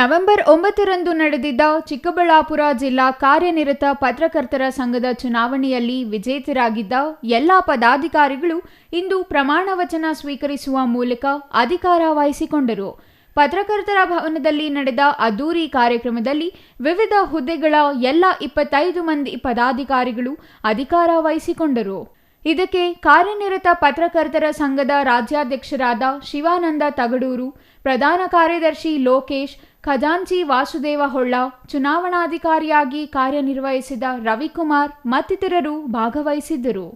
November ಒಂಬತ್ತರಂದು ನಡೆದಿದ್ದ ಚಿಕ್ಕಬಳ್ಳಾಪುರ ಜಿಲ್ಲಾ ಕಾರ್ಯನಿರತ ಪತ್ರಕರ್ತರ ಸಂಘದ ಚುನಾವಣೆಯಲ್ಲಿ ವಿಜೇತರಾಗಿದ್ದ ಎಲ್ಲ ಪದಾಧಿಕಾರಿಗಳು ಇಂದು ಪ್ರಮಾಣ ವಚನ ಸ್ವೀಕರಿಸುವ ಮೂಲಕ ಅಧಿಕಾರ ವಹಿಸಿಕೊಂಡರು. ಪತ್ರಕರ್ತರ ಭವನದಲ್ಲಿ ನಡೆದ ಅದ್ದೂರಿ ಕಾರ್ಯಕ್ರಮದಲ್ಲಿ ವಿವಿಧ ಹುದ್ದೆಗಳ ಎಲ್ಲ ಇಪ್ಪತ್ತೈದು ಮಂದಿ ಪದಾಧಿಕಾರಿಗಳು ಅಧಿಕಾರ ವಹಿಸಿಕೊಂಡರು. ಇದಕ್ಕೆ ಕಾರ್ಯನಿರತ ಪತ್ರಕರ್ತರ ಸಂಘದ ರಾಜ್ಯಾಧ್ಯಕ್ಷರಾದ ಶಿವಾನಂದ ತಗಡೂರು, ಪ್ರಧಾನ ಕಾರ್ಯದರ್ಶಿ ಲೋಕೇಶ್ ಖಜಾಂಚಿ ವಾಸುದೇವ ಹೊಳ್ಳ ಚುನಾವಣಾಧಿಕಾರಿಯಾಗಿ ಕಾರ್ಯನಿರ್ವಹಿಸಿದ ರವಿಕುಮಾರ್ ಮತ್ತಿತರರು ಭಾಗವಹಿಸಿದ್ದರು.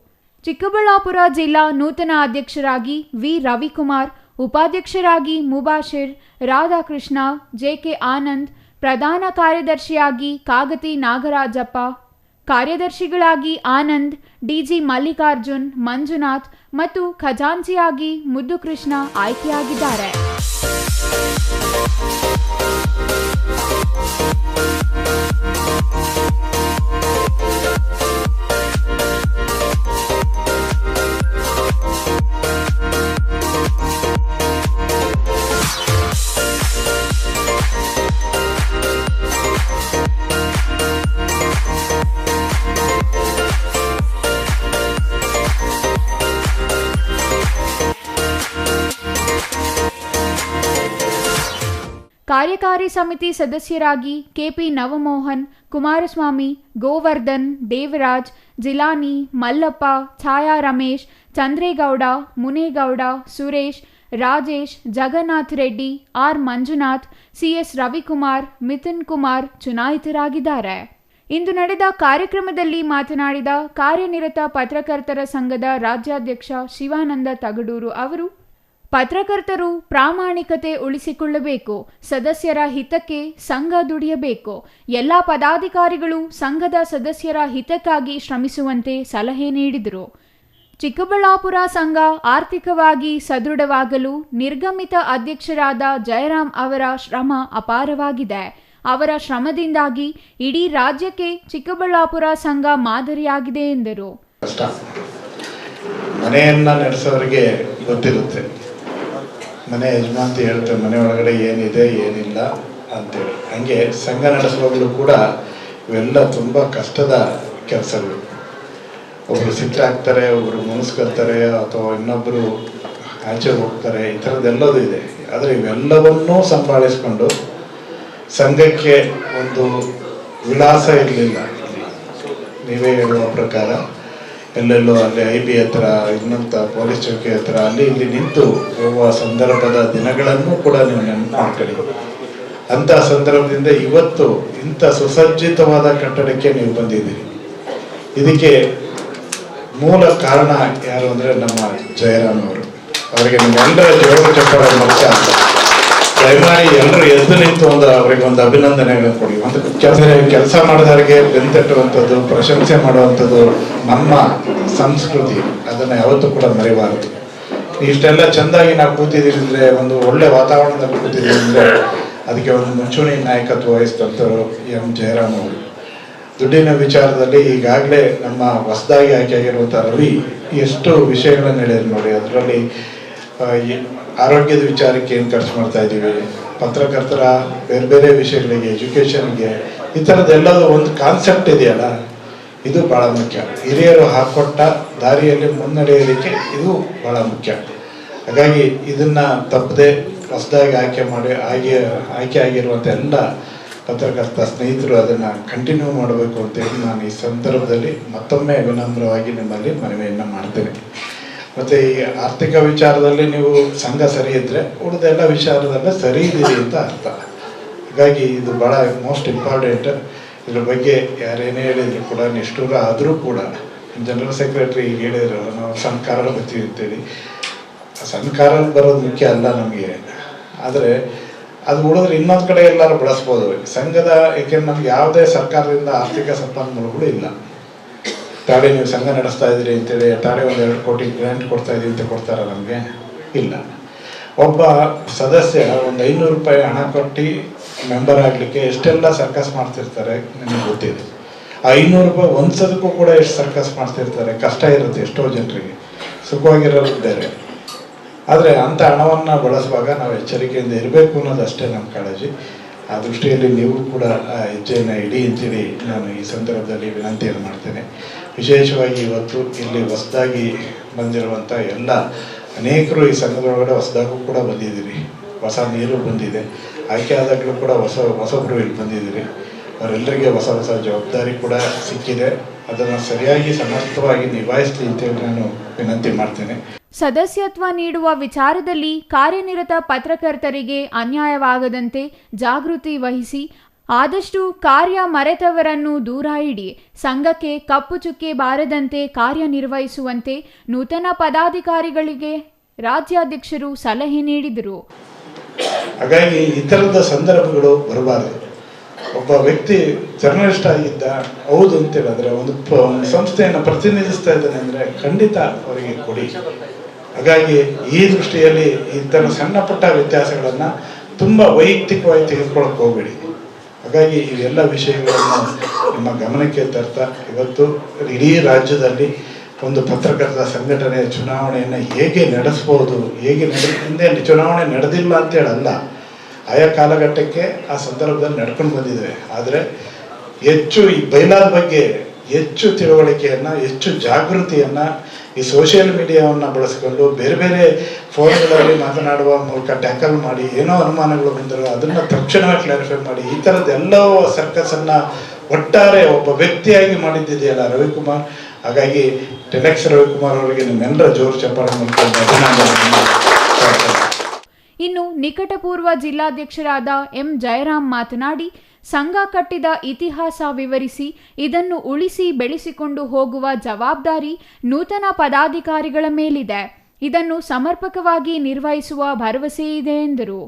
ಚಿಕ್ಕಬಳ್ಳಾಪುರ ಜಿಲ್ಲಾ ನೂತನ ಅಧ್ಯಕ್ಷರಾಗಿ ವಿ. ರವಿಕುಮಾರ್, ಉಪಾಧ್ಯಕ್ಷರಾಗಿ ಮುಬಾಷಿರ್ ರಾಧಾಕೃಷ್ಣ, ಜೆಕೆ ಆನಂದ್, ಪ್ರಧಾನ ಕಾರ್ಯದರ್ಶಿಯಾಗಿ ಕಾಗತಿ ನಾಗರಾಜಪ್ಪ, ಕಾರ್ಯದರ್ಶಿಗಳಾಗಿ ಆನಂದ್, ಡಿಜಿ ಮಲ್ಲಿಕಾರ್ಜುನ್, ಮಂಜುನಾಥ್ ಮತ್ತು ಖಜಾಂಚಿಯಾಗಿ ಮುದ್ದುಕೃಷ್ಣ ಆಯ್ಕೆಯಾಗಿದ್ದಾರೆ. Thank you. ಕಾರ್ಯಕಾರಿ ಸಮಿತಿ ಸದಸ್ಯರಾಗಿ KP Navamohan, Kumaraswamy, Govardhan, Devaraj, Jilani, Mallappa, Chhaya Ramesh, Chandregowda, Munegowda, Suresh, Rajesh, Jagannath Reddy, R Manjunath, CS Ravikumar, Mithun Kumar ಚುನಾಯಿತರಾಗಿದ್ದಾರೆ. ಇಂದು ನಡೆದ ಕಾರ್ಯಕ್ರಮದಲ್ಲಿ ಮಾತನಾಡಿದ ಕಾರ್ಯನಿರತ ಪತ್ರಕರ್ತರ ಸಂಘದ ರಾಜ್ಯಾಧ್ಯಕ್ಷ ಶಿವಾನಂದ ತಗಡೂರು ಅವರು ಪತ್ರಕರ್ತರು ಪ್ರಾಮಾಣಿಕತೆ ಉಳಿಸಿಕೊಳ್ಳಬೇಕು, ಸದಸ್ಯರ ಹಿತಕ್ಕೆ ಸಂಘ ದುಡಿಯಬೇಕು. ಎಲ್ಲ ಪದಾಧಿಕಾರಿಗಳು ಸಂಘದ ಸದಸ್ಯರ ಹಿತಕ್ಕಾಗಿ ಶ್ರಮಿಸುವಂತೆ ಸಲಹೆ ನೀಡಿದರು. ಚಿಕ್ಕಬಳ್ಳಾಪುರ ಸಂಘ ಆರ್ಥಿಕವಾಗಿ ಸದೃಢವಾಗಲು ನಿರ್ಗಮಿತ ಅಧ್ಯಕ್ಷರಾದ ಜಯರಾಮ್ ಅವರ ಶ್ರಮ ಅಪಾರವಾಗಿದೆ. ಅವರ ಶ್ರಮದಿಂದಾಗಿ ಇಡೀ ರಾಜ್ಯಕ್ಕೆ ಚಿಕ್ಕಬಳ್ಳಾಪುರ ಸಂಘ ಮಾದರಿಯಾಗಿದೆ ಎಂದರು. ಮನೆಯನ್ನ ನಡೆಸೋರಿಗೆ ಗೊತ್ತಿರುತ್ತೆ. ಮನೆ ಯಜಮಾಂತಿ ಹೇಳ್ತಾರೆ, ಮನೆ ಒಳಗಡೆ ಏನಿದೆ, ಏನಿಲ್ಲ ಅಂತೇಳಿ. ಹಂಗೆ ಸಂಘ ನಡೆಸುವಾಗಲೂ ಕೂಡ ಇವೆಲ್ಲ ತುಂಬ ಕಷ್ಟದ ಕೆಲಸಗಳು. ಒಬ್ಬರು ಸಿಟ್ಟಾಗ್ತಾರೆ ಒಬ್ಬರು ಮುನಿಸ್ಕೊಳ್ತಾರೆ, ಅಥವಾ ಇನ್ನೊಬ್ಬರು ಆಚೆ ಹೋಗ್ತಾರೆ, ಈ ಥರದ್ದೆಲ್ಲದೂ ಇದೆ. ಆದರೆ ಇವೆಲ್ಲವನ್ನೂ ಸಂಭಾಳಿಸ್ಕೊಂಡು ಸಂಘಕ್ಕೆ ಒಂದು ವಿಳಾಸ ಇರಲಿಲ್ಲ. ನೀವೇ ಹೇಳುವ ಪ್ರಕಾರ ಎಲ್ಲೆಲ್ಲೋ ಅಲ್ಲಿ ಐ ಬಿ ಹತ್ರ, ಇನ್ನಂತ ಪೊಲೀಸ್ ಚೌಕಿ ಹತ್ರ, ಅಲ್ಲಿ ಇಲ್ಲಿ ನಿಂತು ಹೋಗುವ ಸಂದರ್ಭದ ದಿನಗಳನ್ನು ಕೂಡ ನೀವು ನೆನಪು ಮಾಡ್ಕೊಳ್ಳಿ. ಅಂತ ಸಂದರ್ಭದಿಂದ ಇವತ್ತು ಇಂಥ ಸುಸಜ್ಜಿತವಾದ ಕಟ್ಟಡಕ್ಕೆ ನೀವು ಬಂದಿದ್ದೀರಿ. ಇದಕ್ಕೆ ಮೂಲ ಕಾರಣ ಯಾರು ಅಂದರೆ ನಮ್ಮ ಜಯರಾಮ್ ಅವರು. ಅವರಿಗೆ ನಿಮ್ಮೆಲ್ಲರ ಜೋರು ಮುಖ್ಯ ದಯಮಾಡಿ ಎಲ್ಲರೂ ಎದ್ದು ನಿಂತು ಒಂದು ಅವರಿಗೆ ಒಂದು ಅಭಿನಂದನೆಗಳು ಕೊಡಿ. ಒಂದು ಕೆಲಸ ಕೆಲಸ ಮಾಡಿದವರಿಗೆ ಬೆಂತಟ್ಟುವಂಥದ್ದು, ಪ್ರಶಂಸೆ ಮಾಡುವಂಥದ್ದು ನಮ್ಮ ಸಂಸ್ಕೃತಿ. ಅದನ್ನು ಯಾವತ್ತೂ ಕೂಡ ಮರೆಯಬಾರದು ಇಷ್ಟೆಲ್ಲ ಚೆಂದಾಗಿ ನಾವು ಕೂತಿದ್ದೀವಿ ಅಂದರೆ ಒಂದು ಒಳ್ಳೆ ವಾತಾವರಣದಲ್ಲಿ ಕೂತಿದ್ದೀವಿ ಅಂದರೆ ಅದಕ್ಕೆ ಒಂದು ಮುಂಚೂಣಿ ನಾಯಕತ್ವ ವಹಿಸಿದಂಥವ್ರು ಎಂ. ಜಯರಾಮ್ ಅವರು. ದುಡ್ಡಿನ ವಿಚಾರದಲ್ಲಿ ಈಗಾಗಲೇ ನಮ್ಮ ಹೊಸದಾಗಿ ಆಯ್ಕೆಯಾಗಿರುವಂಥ ರವಿ, ಎಷ್ಟು ವಿಷಯಗಳನ್ನು ಹೇಳಿದ್ರು ನೋಡಿ, ಅದರಲ್ಲಿ ಆರೋಗ್ಯದ ವಿಚಾರಕ್ಕೆ ಏನು ಖರ್ಚು ಮಾಡ್ತಾ ಇದ್ದೀವಿ? ಪತ್ರಕರ್ತರ ಬೇರೆ ಬೇರೆ ವಿಷಯಗಳಿಗೆ ಎಜುಕೇಷನ್ಗೆ ಈ ಥರದ್ದೆಲ್ಲದೂ ಒಂದು ಕಾನ್ಸೆಪ್ಟ್ ಇದೆಯಲ್ಲ? ಇದು ಭಾಳ ಮುಖ್ಯ. ಹಿರಿಯರು ಹಾಕ್ಕೊಟ್ಟ ದಾರಿಯಲ್ಲಿ ಮುನ್ನಡೆಯಲಿಕ್ಕೆ ಇದು ಭಾಳ ಮುಖ್ಯ. ಹಾಗಾಗಿ ಇದನ್ನು ತಪ್ಪದೆ ಹೊಸದಾಗಿ ಆಯ್ಕೆ ಮಾಡಿ ಆಯ್ಕೆ ಆಯ್ಕೆ ಆಗಿರುವಂಥ ಎಲ್ಲ ಪತ್ರಕರ್ತ ಸ್ನೇಹಿತರು ಅದನ್ನು ಕಂಟಿನ್ಯೂ ಮಾಡಬೇಕು ಅಂತೇಳಿ ನಾನು ಈ ಸಂದರ್ಭದಲ್ಲಿ ಮತ್ತೊಮ್ಮೆ ವಿನಮ್ರವಾಗಿ ನಿಮ್ಮಲ್ಲಿ ಮನವಿಯನ್ನು ಮಾಡ್ತೇನೆ. ಮತ್ತು ಈ ಆರ್ಥಿಕ ವಿಚಾರದಲ್ಲಿ ನೀವು ಸಂಘ ಸರಿ ಇದ್ದರೆ ಉಳಿದ ಎಲ್ಲ ವಿಚಾರದಲ್ಲೇ ಸರಿ ಇದ್ದೀರಿ ಅಂತ ಅರ್ಥ. ಹಾಗಾಗಿ ಇದು ಭಾಳ ಮೋಸ್ಟ್ ಇಂಪಾರ್ಟೆಂಟ್ ಇದ್ರ ಬಗ್ಗೆ ಯಾರೇನೇ ಹೇಳಿದ್ರು ಕೂಡ, ನಿಷ್ಠೂರ ಆದರೂ ಕೂಡ ಜನರಲ್ ಸೆಕ್ರೆಟರಿ ಈಗ ಹೇಳಿದ್ರಲ್ಲ ನಾವು ಸಣ್ಣ ಕಾರಲ್ಲಿ ಬರ್ತೀವಿ ಅಂತೇಳಿ ಸಣ್ಣ ಬರೋದು ಮುಖ್ಯ ಅಲ್ಲ ನಮಗೆ. ಆದರೆ ಅದು ಉಳಿದ್ರೆ ಇನ್ನೊಂದು ಕಡೆ ಎಲ್ಲರೂ ಬಳಸ್ಬೋದು. ಸಂಘದ, ಏಕೆಂದ್ರೆ ನಮ್ಗೆ ಯಾವುದೇ ಸರ್ಕಾರದಿಂದ ಆರ್ಥಿಕ ಸಂಪನ್ಮೂಲಗಳು ಇಲ್ಲ. ತಾಳೆ ನೀವು ಸಂಘ ನಡೆಸ್ತಾ ಇದ್ದೀರಿ ಅಂತೇಳಿ ತಾಳೆ ಒಂದು ಎರಡು ಕೋಟಿ ಗ್ರ್ಯಾಂಟ್ ಕೊಡ್ತಾ ಇದ್ದೀವಿ ಅಂತ ಕೊಡ್ತಾರ ನಮಗೆ? ಇಲ್ಲ. ಒಬ್ಬ ಸದಸ್ಯ ಒಂದು ಐನೂರು ರೂಪಾಯಿ ಹಣ ಕೊಟ್ಟು ಮೆಂಬರ್ ಆಗಲಿಕ್ಕೆ ಎಷ್ಟೆಲ್ಲ ಸರ್ಕಸ್ ಮಾಡ್ತಿರ್ತಾರೆ ನಿಮಗೆ ಗೊತ್ತಿದೆ. ಐನೂರು ರೂಪಾಯಿ ಒಂದ್ಸದಕ್ಕೂ ಕೂಡ ಎಷ್ಟು ಸರ್ಕಸ್ ಮಾಡ್ತಿರ್ತಾರೆ? ಕಷ್ಟ ಇರುತ್ತೆ ಎಷ್ಟೋ ಜನರಿಗೆ. ಸುಖವಾಗಿರೋದು ಬೇರೆ ಆದರೆ ಅಂಥ ಹಣವನ್ನು ಬಳಸುವಾಗ ನಾವು ಎಚ್ಚರಿಕೆಯಿಂದ ಇರಬೇಕು ಅನ್ನೋದು ಅಷ್ಟೇ ನಮ್ಮ ಕಾಳಜಿ. ಆ ದೃಷ್ಟಿಯಲ್ಲಿ ನೀವು ಕೂಡ ಹೆಜ್ಜೆಯನ್ನು ಇಡಿ ಅಂತೇಳಿ ನಾನು ಈ ಸಂದರ್ಭದಲ್ಲಿ ವಿನಂತಿಯನ್ನು ಮಾಡ್ತೇನೆ. ವಿಶೇಷವಾಗಿ ಇವತ್ತು ಇಲ್ಲಿ ಹೊಸದಾಗಿ ಬಂದಿರುವಂಥ ಎಲ್ಲ ಅನೇಕರು ಈ ಸಂಘದೊಳಗಡೆ ಹೊಸದಾಗೂ ಕೂಡ ಬಂದಿದ್ದೀರಿ. ಹೊಸ ನೀರು ಬಂದಿದೆ. ಆಯ್ಕೆ ಕೂಡ ಹೊಸ ಹೊಸಬ್ರು ಇಲ್ಲಿ ಬಂದಿದ್ದೀರಿ. ಅವರೆಲ್ಲರಿಗೆ ಹೊಸ ಹೊಸ ಜವಾಬ್ದಾರಿ ಕೂಡ ಸಿಕ್ಕಿದೆ. ಅದನ್ನು ಸರಿಯಾಗಿ ಸಮರ್ಥವಾಗಿ ನಿಭಾಯಿಸಲಿ ಅಂತೇಳಿ ನಾನು ವಿನಂತಿ ಮಾಡ್ತೇನೆ. ಸದಸ್ಯತ್ವ ನೀಡುವ ವಿಚಾರದಲ್ಲಿ ಕಾರ್ಯನಿರತ ಪತ್ರಕರ್ತರಿಗೆ ಅನ್ಯಾಯವಾಗದಂತೆ ಜಾಗೃತಿ ವಹಿಸಿ ಆದಷ್ಟು ಕಾರ್ಯ ಮರೆತವರನ್ನು ದೂರ ಇಡಿ. ಸಂಘಕ್ಕೆ ಕಪ್ಪು ಚುಕ್ಕೆ ಬಾರದಂತೆ ಕಾರ್ಯನಿರ್ವಹಿಸುವಂತೆ ನೂತನ ಪದಾಧಿಕಾರಿಗಳಿಗೆ ರಾಜ್ಯಾಧ್ಯಕ್ಷರು ಸಲಹೆ ನೀಡಿದರು. ಹಾಗಾಗಿ ಈ ಥರದ ಸಂದರ್ಭಗಳು ಬರಬಾರದು. ಒಬ್ಬ ವ್ಯಕ್ತಿ ಜರ್ನಲಿಸ್ಟ್ ಆಗಿದ್ದ ಹೌದು ಅಂತ ಹೇಳಿದ್ರೆ ಒಂದು ಸಂಸ್ಥೆಯನ್ನು ಪ್ರತಿನಿಧಿಸ್ತಾ ಇದ್ದಾನೆ ಅಂದರೆ ಖಂಡಿತ ಅವರಿಗೆ ಕೊಡಿ. ಹಾಗಾಗಿ ಈ ದೃಷ್ಟಿಯಲ್ಲಿ ಈ ಸಣ್ಣ ಪುಟ್ಟ ವ್ಯತ್ಯಾಸಗಳನ್ನು ತುಂಬ ವೈಯಕ್ತಿಕವಾಗಿ ತೆಗೆದುಕೊಳ್ಳೋಕೆ ಹೋಗಬೇಡಿ. ಹಾಗಾಗಿ ಇವೆಲ್ಲ ವಿಷಯಗಳನ್ನು ನಮ್ಮ ಗಮನಕ್ಕೆ ತರ್ತಾ ಇವತ್ತು ಇಡೀ ರಾಜ್ಯದಲ್ಲಿ ಒಂದು ಪತ್ರಕರ್ತರ ಸಂಘಟನೆಯ ಚುನಾವಣೆಯನ್ನು ಹೇಗೆ ನಡೆಸ್ಬೋದು, ಹೇಗೆ ನಡೆ, ಹಿಂದೆ ಚುನಾವಣೆ ನಡೆದಿಲ್ಲ ಅಂತೇಳಲ್ಲ ಆಯಾ ಕಾಲಘಟ್ಟಕ್ಕೆ ಆ ಸಂದರ್ಭದಲ್ಲಿ ನಡ್ಕೊಂಡು ಬಂದಿದ್ದೇವೆ. ಆದರೆ ಹೆಚ್ಚು ಈ ಬೈಲಾದ ಬಗ್ಗೆ ಹೆಚ್ಚು ತಿಳುವಳಿಕೆಯನ್ನು, ಹೆಚ್ಚು ಜಾಗೃತಿಯನ್ನು ಈ ಸೋಷಿಯಲ್ ಮೀಡಿಯಾವನ್ನು ಬಳಸಿಕೊಂಡು ಬೇರೆ ಬೇರೆ ಫೋನ್ಗಳಲ್ಲಿ ಮಾತನಾಡುವ ಮೂಲಕ ಟ್ಯಾಕಲ್ ಮಾಡಿ ಏನೋ ಅನುಮಾನಗಳು ಬಂದರೂ ಅದನ್ನು ತಕ್ಷಣವೇ ಕ್ಲಾರಿಫೈ ಮಾಡಿ, ಈ ಥರದ್ದೆಲ್ಲವೂ ಸರ್ಕಸನ್ನು ಒಟ್ಟಾರೆ ಒಬ್ಬ ವ್ಯಕ್ತಿಯಾಗಿ ಮಾಡಿದ್ದಿದೆಯಲ್ಲ ರವಿಕುಮಾರ್. ಹಾಗಾಗಿ ಟೆಲೆಕ್ಸ್ ರವಿಕುಮಾರ್ ಅವರಿಗೆ ನಿಮ್ಮೆಲ್ಲರ ಜೋರು ಚಪ್ಪಾಳೆ ಮಾಡ್ಕೊಂಡು ಅಭಿನಂದನೆ. ಇನ್ನು ನಿಕಟಪೂರ್ವ ಜಿಲ್ಲಾಧ್ಯಕ್ಷರಾದ ಎಂ ಜಯರಾಮ್ ಮಾತನಾಡಿ, ಸಂಘ ಕಟ್ಟಿದ ಇತಿಹಾಸ ವಿವರಿಸಿ, ಇದನ್ನು ಉಳಿಸಿ ಬೆಳೆಸಿಕೊಂಡು ಹೋಗುವ ಜವಾಬ್ದಾರಿ ನೂತನ ಪದಾಧಿಕಾರಿಗಳ ಮೇಲಿದೆ. ಇದನ್ನು ಸಮರ್ಪಕವಾಗಿ ನಿರ್ವಹಿಸುವ ಭರವಸೆ ಇದೆ ಎಂದರು.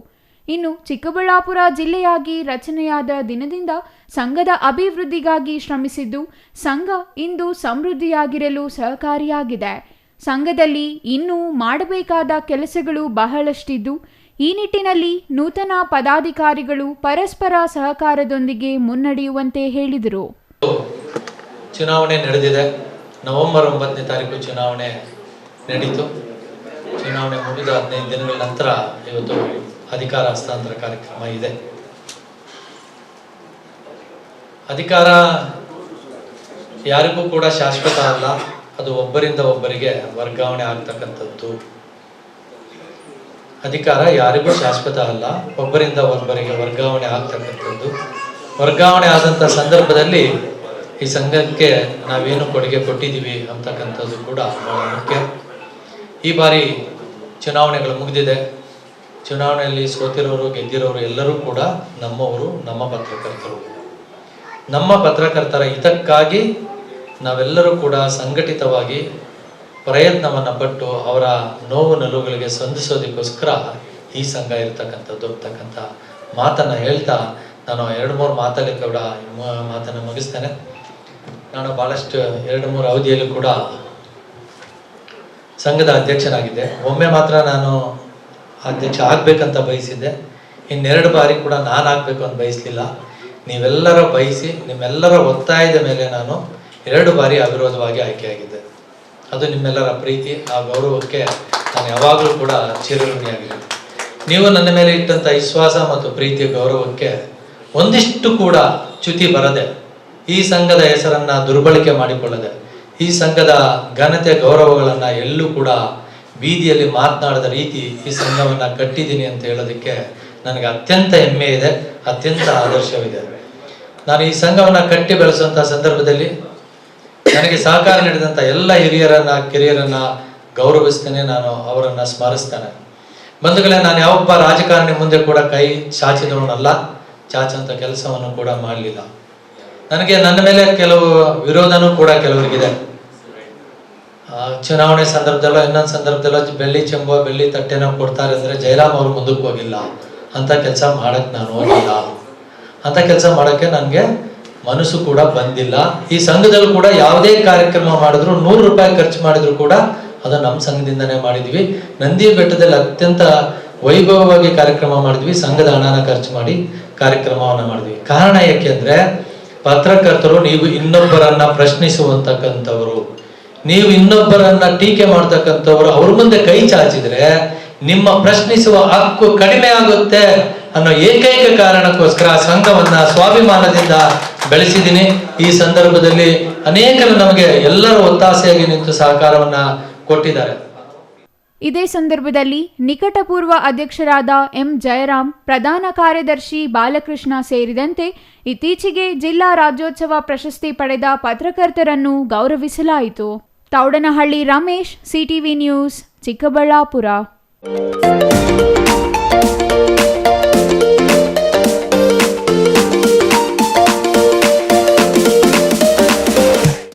ಇನ್ನು ಚಿಕ್ಕಬಳ್ಳಾಪುರ ಜಿಲ್ಲೆಯಾಗಿ ರಚನೆಯಾದ ದಿನದಿಂದ ಸಂಘದ ಅಭಿವೃದ್ಧಿಗಾಗಿ ಶ್ರಮಿಸಿದ್ದು, ಸಂಘ ಇಂದು ಸಮೃದ್ಧಿಯಾಗಿರಲು ಸಹಕಾರಿಯಾಗಿದೆ. ಸಂಘದಲ್ಲಿ ಇನ್ನೂ ಮಾಡಬೇಕಾದ ಕೆಲಸಗಳು ಬಹಳಷ್ಟಿದ್ದು ಈ ನಿಟ್ಟಿನಲ್ಲಿ ನೂತನ ಪದಾಧಿಕಾರಿಗಳು ಪರಸ್ಪರ ಸಹಕಾರದೊಂದಿಗೆ ಮುನ್ನಡೆಯುವಂತೆ ಹೇಳಿದರು. ಚುನಾವಣೆ ನಡೆದಿದೆ. ನವೆಂಬರ್ ಒಂಬತ್ತನೇ ತಾರೀಕು ಚುನಾವಣೆ ನಡೀತು. ಚುನಾವಣೆ ಮುಗಿದ ಹದಿನೈದು ದಿನಗಳ ನಂತರ ಇವತ್ತು ಅಧಿಕಾರ ಹಸ್ತಾಂತರ ಕಾರ್ಯಕ್ರಮ ಇದೆ. ಅಧಿಕಾರ ಯಾರಿಗೂ ಕೂಡ ಶಾಶ್ವತ ಅಲ್ಲ. ಅದು ಒಬ್ಬರಿಂದ ಒಬ್ಬರಿಗೆ ವರ್ಗಾವಣೆ ಆಗ್ತಕ್ಕಂಥದ್ದು. ಅಧಿಕಾರ ಯಾರಿಗೂ ಶಾಶ್ವತ ಅಲ್ಲ. ಒಬ್ಬರಿಂದ ಒಬ್ಬರಿಗೆ ವರ್ಗಾವಣೆ ಆಗ್ತಕ್ಕಂಥದ್ದು. ವರ್ಗಾವಣೆ ಆದಂಥ ಸಂದರ್ಭದಲ್ಲಿ ಈ ಸಂಘಕ್ಕೆ ನಾವೇನು ಕೊಡುಗೆ ಕೊಟ್ಟಿದ್ದೀವಿ ಅಂತಕ್ಕಂಥದ್ದು ಕೂಡ ಬಹಳ ಮುಖ್ಯ. ಈ ಬಾರಿ ಚುನಾವಣೆಗಳು ಮುಗಿದಿದೆ. ಚುನಾವಣೆಯಲ್ಲಿ ಸೋತಿರೋರು, ಗೆದ್ದಿರೋರು ಎಲ್ಲರೂ ಕೂಡ ನಮ್ಮವರು, ನಮ್ಮ ಪತ್ರಕರ್ತರು. ನಮ್ಮ ಪತ್ರಕರ್ತರ ಹಿತಕ್ಕಾಗಿ ನಾವೆಲ್ಲರೂ ಕೂಡ ಸಂಘಟಿತವಾಗಿ ಪ್ರಯತ್ನವನ್ನು ಪಟ್ಟು ಅವರ ನೋವು ನಲುಗಳಿಗೆ ಸ್ಪಂದಿಸೋದಕ್ಕೋಸ್ಕರ ಈ ಸಂಘ ಇರತಕ್ಕಂಥದ್ದು ಅಂತಕ್ಕಂಥ ಮಾತನ್ನು ಹೇಳ್ತಾ ನಾನು ಎರಡು ಮೂರು ಮಾತಲ್ಲಿ ಕೂಡ ಮಾತನ್ನು ಮುಗಿಸ್ತೇನೆ. ನಾನು ಭಾಳಷ್ಟು ಎರಡು ಮೂರು ಅವಧಿಯಲ್ಲೂ ಕೂಡ ಸಂಘದ ಅಧ್ಯಕ್ಷನಾಗಿದ್ದೆ. ಒಮ್ಮೆ ಮಾತ್ರ ನಾನು ಅಧ್ಯಕ್ಷ ಆಗಬೇಕಂತ ಬಯಸಿದ್ದೆ. ಇನ್ನೆರಡು ಬಾರಿ ಕೂಡ ನಾನು ಆಗಬೇಕು ಅಂತ ಬಯಸಲಿಲ್ಲ. ನೀವೆಲ್ಲರ ಬಯಸಿ, ನಿಮ್ಮೆಲ್ಲರ ಒತ್ತಾಯದ ಮೇಲೆ ನಾನು ಎರಡು ಬಾರಿ ಅವಿರೋಧವಾಗಿ ಆಯ್ಕೆಯಾಗಿದ್ದೆ. ಅದು ನಿಮ್ಮೆಲ್ಲರ ಪ್ರೀತಿ, ಆ ಗೌರವಕ್ಕೆ ನಾನು ಯಾವಾಗಲೂ ಕೂಡ ಚಿರಋಣಿಯಾಗಿದೆ ನೀವು ನನ್ನ ಮೇಲೆ ಇಟ್ಟಂಥ ವಿಶ್ವಾಸ ಮತ್ತು ಪ್ರೀತಿಯ ಗೌರವಕ್ಕೆ ಒಂದಿಷ್ಟು ಕೂಡ ಚ್ಯುತಿ ಬರದೆ, ಈ ಸಂಘದ ಹೆಸರನ್ನು ದುರ್ಬಳಕೆ ಮಾಡಿಕೊಳ್ಳದೆ, ಈ ಸಂಘದ ಘನತೆ ಗೌರವಗಳನ್ನು ಎಲ್ಲೂ ಕೂಡ ಬೀದಿಯಲ್ಲಿ ಮಾತನಾಡದ ರೀತಿ ಈ ಸಂಘವನ್ನು ಕಟ್ಟಿದ್ದೀನಿ ಅಂತ ಹೇಳೋದಕ್ಕೆ ನನಗೆ ಅತ್ಯಂತ ಹೆಮ್ಮೆ ಇದೆ ಅತ್ಯಂತ ಆದರ್ಶವಿದೆ. ನಾನು ಈ ಸಂಘವನ್ನು ಕಟ್ಟಿ ಬೆಳೆಸುವಂಥ ಸಂದರ್ಭದಲ್ಲಿ ನನಗೆ ಸಹಕಾರ ನೀಡಿದಂಥ ಎಲ್ಲ ಹಿರಿಯರನ್ನ, ಕಿರಿಯರನ್ನ ಗೌರವಿಸ್ತೇನೆ, ನಾನು ಅವರನ್ನ ಸ್ಮರಿಸ್ತೇನೆ. ಬಂಧುಗಳೇ, ನಾನು ಯಾವೊಬ್ಬ ರಾಜಕಾರಣಿ ಮುಂದೆ ಕೂಡ ಕೈ ಚಾಚಿದವನಲ್ಲ. ಚಾಚಂತ ಕೆಲಸವನ್ನು ಕೂಡ ಮಾಡಲಿಲ್ಲ. ನನಗೆ ನನ್ನ ಮೇಲೆ ಕೆಲವು ವಿರೋಧನೂ ಕೂಡ ಕೆಲವರಿಗಿದೆ. ಚುನಾವಣೆ ಸಂದರ್ಭದಲ್ಲೋ, ಇನ್ನೊಂದು ಸಂದರ್ಭದಲ್ಲೋ, ಬೆಳ್ಳಿ ಚೆಂಬು ಬೆಳ್ಳಿ ತಟ್ಟೆನ ಕೊಡ್ತಾರೆ ಅಂದ್ರೆ ಜಯರಾಮ್ ಅವರು ಮುಂದಕ್ಕೆ ಹೋಗಿಲ್ಲ. ಅಂತ ಕೆಲಸ ಮಾಡಕ್ ನಾನು ಹೋಗಿಲ್ಲ. ಅಂತ ಕೆಲಸ ಮಾಡಕ್ಕೆ ನನಗೆ ಮನಸ್ಸು ಕೂಡ ಬಂದಿಲ್ಲ. ಈ ಸಂಘದಲ್ಲೂ ಕೂಡ ಯಾವುದೇ ಕಾರ್ಯಕ್ರಮ ಮಾಡಿದ್ರು, ನೂರು ರೂಪಾಯಿ ಖರ್ಚು ಮಾಡಿದ್ರು ಕೂಡ ಅದು ನಮ್ಮ ಸಂಘದಿಂದನೇ ಮಾಡಿದ್ವಿ. ನಂದಿ ಬೆಟ್ಟದಲ್ಲಿ ಅತ್ಯಂತ ವೈಭವವಾಗಿ ಕಾರ್ಯಕ್ರಮ ಮಾಡಿದ್ವಿ. ಸಂಘದ ಹಣನ ಖರ್ಚು ಮಾಡಿ ಕಾರ್ಯಕ್ರಮವನ್ನು ಮಾಡಿದ್ವಿ. ಕಾರಣ ಏಕೆಂದ್ರೆ ಪತ್ರಕರ್ತರು ನೀವು ಇನ್ನೊಬ್ಬರನ್ನ ಪ್ರಶ್ನಿಸುವಂತಕ್ಕಂಥವ್ರು, ನೀವು ಇನ್ನೊಬ್ಬರನ್ನ ಟೀಕೆ ಮಾಡ್ತಕ್ಕಂಥವ್ರು, ಅವ್ರ ಮುಂದೆ ಕೈ ಚಾಚಿದ್ರೆ ನಿಮ್ಮ ಪ್ರಶ್ನಿಸುವ ಹಕ್ಕು ಕಡಿಮೆ ಆಗುತ್ತೆ. ಅನ್ನೋ ಏಕೈಕ ಕಾರಣಕ್ಕೋಸ್ಕರ ಸಂಘವನ್ನ ಸ್ವಾಭಿಮಾನದಿಂದ ಬೆಳೆಸಿದ್ದೀನಿ. ಈ ಸಂದರ್ಭದಲ್ಲಿ ಅನೇಕರು ನಮಗೆ ಎಲ್ಲರೂ ಒತ್ತಾಸೆಯಾಗಿ ನಿಂತು ಸಹಕಾರವನ್ನ ಕೊಟ್ಟಿದ್ದಾರೆ. ಇದೇ ಸಂದರ್ಭದಲ್ಲಿ ನಿಕಟಪೂರ್ವ ಅಧ್ಯಕ್ಷರಾದ ಎಂ ಜಯರಾಮ್, ಪ್ರಧಾನ ಕಾರ್ಯದರ್ಶಿ ಬಾಲಕೃಷ್ಣ ಸೇರಿದಂತೆ ಇತ್ತೀಚೆಗೆ ಜಿಲ್ಲಾ ರಾಜ್ಯೋತ್ಸವ ಪ್ರಶಸ್ತಿ ಪಡೆದ ಪತ್ರಕರ್ತರನ್ನು ಗೌರವಿಸಲಾಯಿತು. Taudanahalli Ramesh, CTV news, Chikkaballapur.